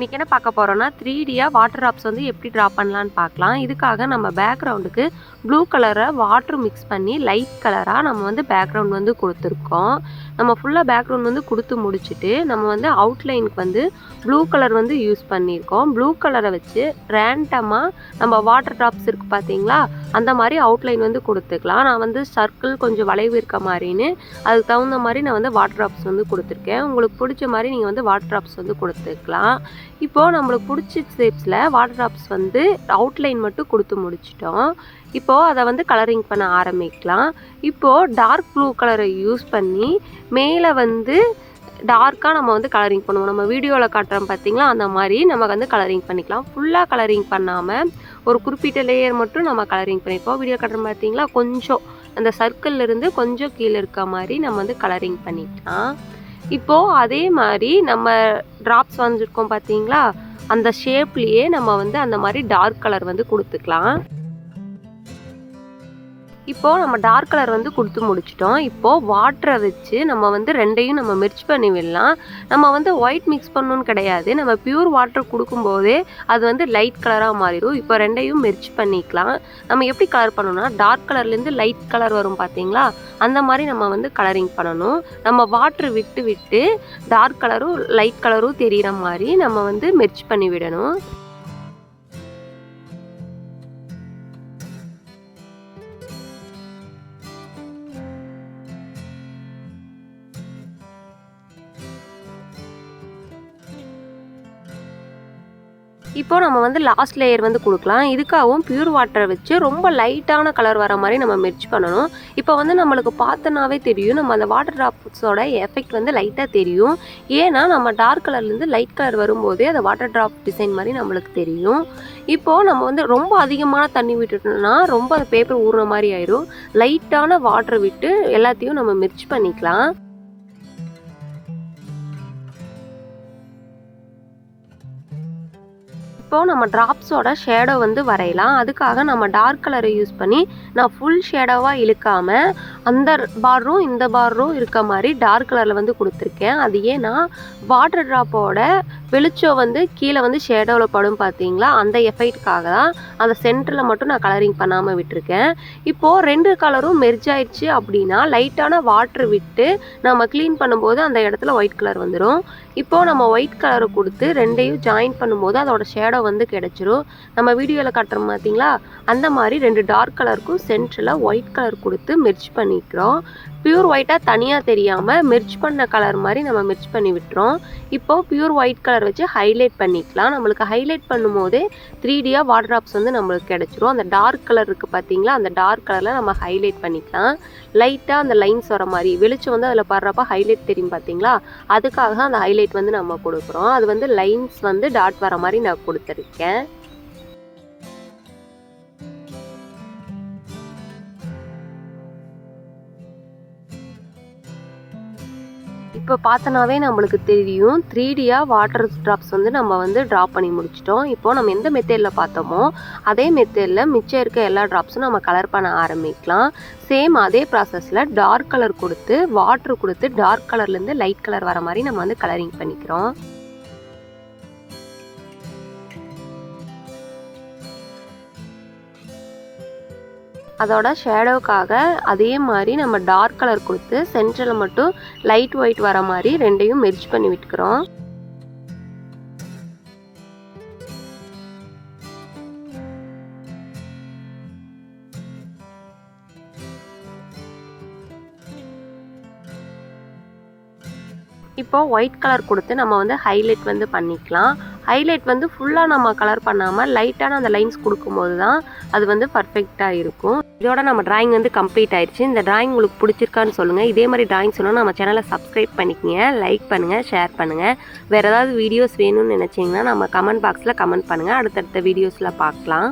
இன்றைக்கி என்ன பார்க்க போகிறோன்னா த்ரீ டியாக வாட்டர் ட்ராப்ஸ் வந்து எப்படி ட்ரா பண்ணலான்னு பார்க்கலாம். இதுக்காக நம்ம பேக்ரவுண்டுக்கு ப்ளூ கலரை வாட்ரு மிக்ஸ் பண்ணி லைட் கலராக நம்ம வந்து பேக்ரவுண்ட் வந்து கொடுத்துருக்கோம். நம்ம ஃபுல்லாக பேக்ரவுண்ட் வந்து கொடுத்து முடிச்சுட்டு நம்ம வந்து அவுட்லைனுக்கு வந்து ப்ளூ கலர் வந்து யூஸ் பண்ணியிருக்கோம். ப்ளூ கலரை வச்சு ரேண்டமாக நம்ம வாட்டர் ட்ராப்ஸ் இருக்குது பார்த்தீங்களா? அந்த மாதிரி அவுட்லைன் வந்து கொடுத்துக்கலாம். நான் வந்து சர்க்கிள் கொஞ்சம் வளைவு இருக்க மாதிரின்னு அதுக்கு தகுந்த மாதிரி நான் வந்து வாட்டர் ட்ராப்ஸ் வந்து கொடுத்துருக்கேன். உங்களுக்கு பிடிச்ச மாதிரி நீங்கள் வந்து வாட்டர் ட்ராப்ஸ் வந்து கொடுத்துக்கலாம். இப்போது நம்மளுக்கு பிடிச்ச ஷேப்ஸில் வாட்டர் ட்ராப்ஸ் வந்து அவுட்லைன் மட்டும் கொடுத்து முடிச்சிட்டோம். இப்போது அதை வந்து கலரிங் பண்ண ஆரம்பிக்கலாம். இப்போது டார்க் ப்ளூ கலரை யூஸ் பண்ணி மேலே வந்து டார்க்காக நம்ம வந்து கலரிங் பண்ணுவோம். நம்ம வீடியோவில் காட்டுறோம் பார்த்தீங்களா அந்த மாதிரி நம்ம வந்து கலரிங் பண்ணிக்கலாம். ஃபுல்லாக கலரிங் பண்ணாமல் ஒரு குறிப்பிட்ட லேயர் மட்டும் நம்ம கலரிங் பண்ணிப்போம். வீடியோ காட்டுறோம் பார்த்திங்களா கொஞ்சம் அந்த சர்க்கிள்லேருந்து கொஞ்சம் கீழே இருக்க மாதிரி நம்ம வந்து கலரிங் பண்ணிக்கலாம். இப்போது அதே மாதிரி நம்ம ட்ராப்ஸ் வந்திருக்கோம் பார்த்தீங்களா அந்த ஷேப்லேயே நம்ம வந்து அந்த மாதிரி டார்க் கலர் வந்து கொடுத்துக்கலாம். இப்போது நம்ம டார்க் கலர் வந்து கொடுத்து முடிச்சிட்டோம். இப்போது வாட்டரை வச்சு நம்ம வந்து ரெண்டையும் நம்ம மிர்ச் பண்ணி விடலாம். நம்ம வந்து ஒயிட் மிக்ஸ் பண்ணணும்னு கிடையாது. நம்ம பியூர் வாட்டர் கொடுக்கும்போதே அது வந்து லைட் கலராக மாறிடும். இப்போ ரெண்டையும் மிர்ச் பண்ணிக்கலாம். நம்ம எப்படி கலர் பண்ணணும்னா டார்க் கலர்லேருந்து லைட் கலர் வரும் பார்த்தீங்களா? அந்த மாதிரி நம்ம வந்து கலரிங் பண்ணணும். நம்ம வாட்ரு விட்டு விட்டு டார்க் கலரும் லைட் கலரும் தெரிகிற மாதிரி நம்ம வந்து மிர்ச் பண்ணி விடணும். இப்போ நம்ம வந்து லாஸ்ட் லேயர் வந்து கொடுக்கலாம். இதுக்காகவும் பியூர் வாட்டரை வச்சு ரொம்ப லைட்டான கலர் வர மாதிரி நம்ம மிர்ச் பண்ணணும். இப்போ வந்து நம்மளுக்கு பார்த்தனாவே தெரியும். நம்ம அந்த வாட்டர் ட்ராப்ஸோட எஃபெக்ட் வந்து லைட்டாக தெரியும். ஏன்னா நம்ம டார்க் கலர்லேருந்து லைட் கலர் வரும்போதே அந்த வாட்டர் ட்ராப் டிசைன் மாதிரி நம்மளுக்கு தெரியும். இப்போது நம்ம வந்து ரொம்ப அதிகமான தண்ணி விட்டுட்டோம்னா ரொம்ப அந்த பேப்பர் ஊறுற மாதிரி ஆயிரும். லைட்டான வாட்டர் விட்டு எல்லாத்தையும் நம்ம மிர்ச் பண்ணிக்கலாம். இப்போ நம்ம ட்ராப்ஸோட ஷேடோ வந்து வரையலாம். அதுக்காக நம்ம டார்க் கலரை யூஸ் பண்ணி நான் ஃபுல் ஷேடோவாக இழுக்காமல் அந்த பார்ரும் இந்த பார்ரும் இருக்க மாதிரி டார்க் கலரில் வந்து கொடுத்துருக்கேன். அது ஏன்னா வாட்டர் ட்ராப்போட வெளிச்சம் வந்து கீழே வந்து ஷேடோவில் படும் பார்த்தீங்களா? அந்த எஃபெக்ட்டுக்காக தான் அந்த சென்டரில் மட்டும் நான் கலரிங் பண்ணாமல் விட்டுருக்கேன். இப்போது ரெண்டு கலரும் மெர்ஜ் ஆயிடுச்சு அப்படின்னா லைட்டான வாட்ரு விட்டு நம்ம க்ளீன் பண்ணும்போது அந்த இடத்துல ஒயிட் கலர் வந்துடும் இப்போது நம்ம ஒயிட் கலரை கொடுத்து ரெண்டையும் ஜாயின் பண்ணும்போது அதோட ஷேடோ வந்து கிடச்சிரும். நம்ம வீடியோவில் காட்டுறோம் பார்த்தீங்களா? அந்த மாதிரி ரெண்டு டார்க் கலருக்கும் சென்டரில் ஒயிட் கலர் கொடுத்து மெர்ச் பண்ணிக்கிறோம். பியூர் ஒயிட்டாக தனியாக தெரியாமல் மிர்ச் பண்ண கலர் மாதிரி நம்ம மிர்ச் பண்ணி விட்டுறோம். இப்போது பியூர் ஒயிட் கலர் வச்சு ஹைலைட் பண்ணிக்கலாம். நம்மளுக்கு ஹைலைட் பண்ணும்போதே த்ரீ டியாக ட்ராப்ஸ் வந்து நம்மளுக்கு கிடச்சிரும். அந்த டார்க் கலர் இருக்குது பார்த்தீங்களா அந்த டார்க் கலரில் நம்ம ஹைலைட் பண்ணிக்கலாம். லைட்டாக அந்த லைன்ஸ் வர மாதிரி வெளிச்சம் வந்து அதில் படுறப்ப ஹைலைட் தெரியும் பார்த்தீங்களா அதுக்காக தான் அந்த ஹைலைட் வந்து நம்ம கொடுக்குறோம். அது வந்து லைன்ஸ் வந்து டாட் வர மாதிரி நான் கொடுத்துருக்கேன். இப்போ பார்த்தனாவே நம்மளுக்கு தெரியும். த்ரீ டியாக வாட்டர் ட்ராப்ஸ் வந்து நம்ம வந்து ட்ரா பண்ணி முடிச்சிட்டோம். இப்போ நம்ம எந்த மெத்தேடில் பார்த்தோமோ அதே மெத்தேடில் மிச்சம் இருக்க எல்லா ட்ராப்ஸும் நம்ம கலர் பண்ண ஆரம்பிக்கலாம். சேம் அதே ப்ராசஸில் டார்க் கலர் கொடுத்து வாட்டர் கொடுத்து டார்க் கலர்லேருந்து லைட் கலர் வர மாதிரி நம்ம வந்து கலரிங் பண்ணிக்கிறோம். அதோட ஷேடோவுக்காக அதே மாதிரி நம்ம டார்க் கலர் கொடுத்து சென்டரில் மட்டும் லைட் ஒயிட் வர மாதிரி ரெண்டையும் மெர்ஜ் பண்ணி விட்டுக்கிறோம். இப்போ ஒயிட் கலர் கொடுத்து நம்ம வந்து ஹைலைட் வந்து பண்ணிக்கலாம். ஹைலைட் வந்து ஃபுல்லாக நம்ம கலர் பண்ணாமல் லைட்டான அந்த லைன்ஸ் கொடுக்கும்போது தான் அது வந்து பர்ஃபெக்டாக இருக்கும். இதோட நம்ம டிராயிங் வந்து கம்ப்ளீட் ஆயிடுச்சு. இந்த டிராயிங் உங்களுக்கு பிடிச்சிருக்கான்னு சொல்லுங்கள் இதே மாதிரி டிராயிங் சொன்னால் நம்ம சேனலை சப்ஸ்கிரைப் பண்ணிக்கங்க லைக் பண்ணுங்கள் ஷேர் பண்ணுங்கள் வேறு ஏதாவது வீடியோஸ் வேணும்னு நினச்சிங்கன்னா நம்ம கமெண்ட் பாக்ஸில் கமெண்ட் பண்ணுங்கள் அடுத்தடுத்த வீடியோஸில் பார்க்கலாம்.